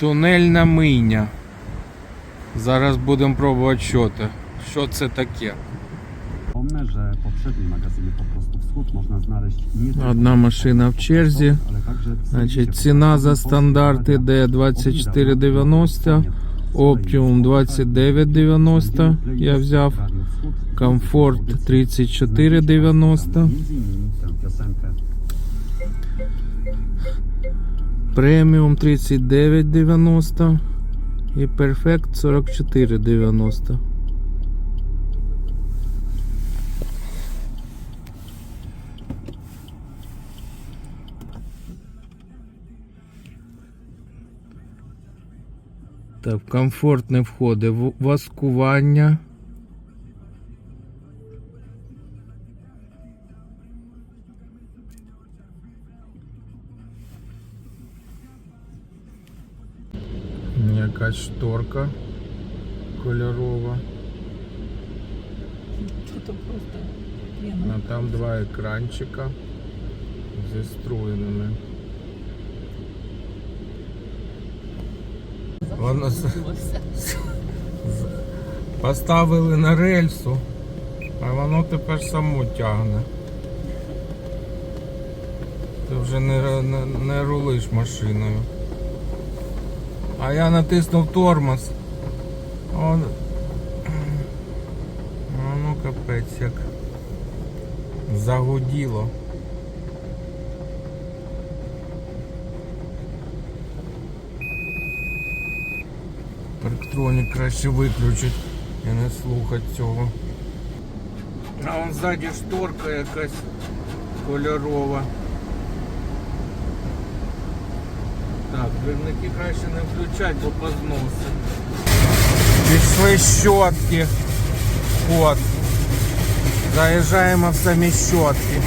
Тунельна мийня. Зараз будемо пробувати що це. Що це таке? Magazynie po prostu wschód można znaleźć nie tylko Одна машина в черзі. Значить, ціна за стандарт іде 24,90, Optimum 29,90 я взяв, комфорт 34,90, Преміум 39,90 і перфект 44,90. Так, комфорт не входить. В- Якась шторка кольорова. Це просто А там два екранчика зі струйними. Воно поставили на рельсу, а воно тепер само тягне. Ти вже не, не, не рулиш машиною. А я натиснув тормоз. Он... А ну капець як. Загуділо. Парктронік краще виключить і не слухати цього. А вон ззаді шторка якась кольорова. Так, двірники краще не включать, бо позносить. Пішли щотки. От. Заїжджаємо в самі щотки.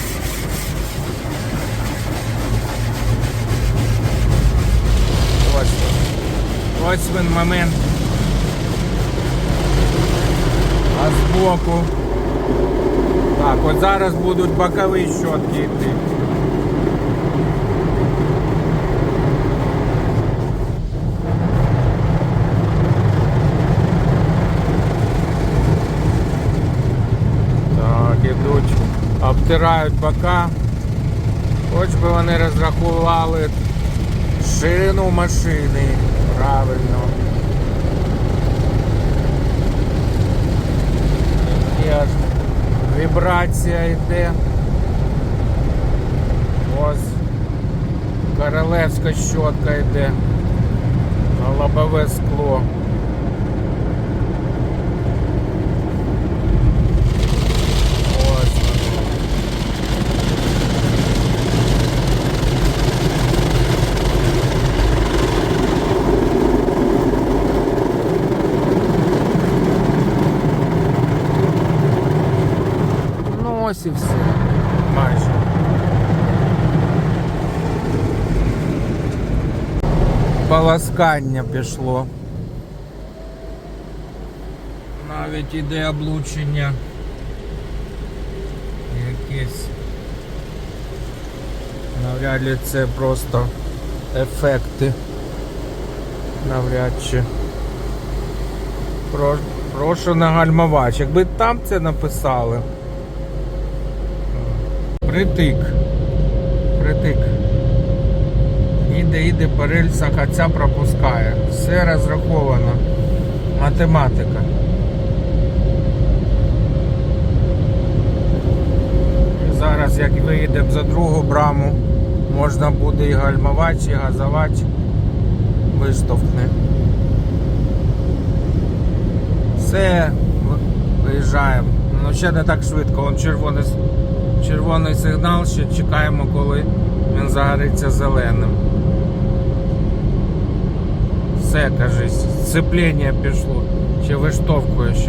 Ось. Ось він момент. А збоку. Так, от зараз будуть бокові щотки йти. Так, ідуть, обтирають бока. Хоч би вони розрахували ширину машини. Правильно. Є ж вібрація йде. Ось королевська щотка йде. На лобове скло. Ось воно. Ну ось і все. Майже. Полоскання пішло. Навіть іде облучення. Якесь. Навряд ли це просто ефекти. Навряд чи. Прошу на гальмовач. Якби там це написали. Притик. Притик. Іде, іде по рельсах, а ця пропускає. Все розраховано. Математика. Зараз, як виїдемо за другу браму, можна буде і гальмовач, і газовач виштовхне. Все, виїжджаємо. Ну ще не так швидко, Вон червоний, червоний сигнал, ще чекаємо, коли він загориться зеленим. Все, кажись, сцеплення пішло. чи виштовхує ще.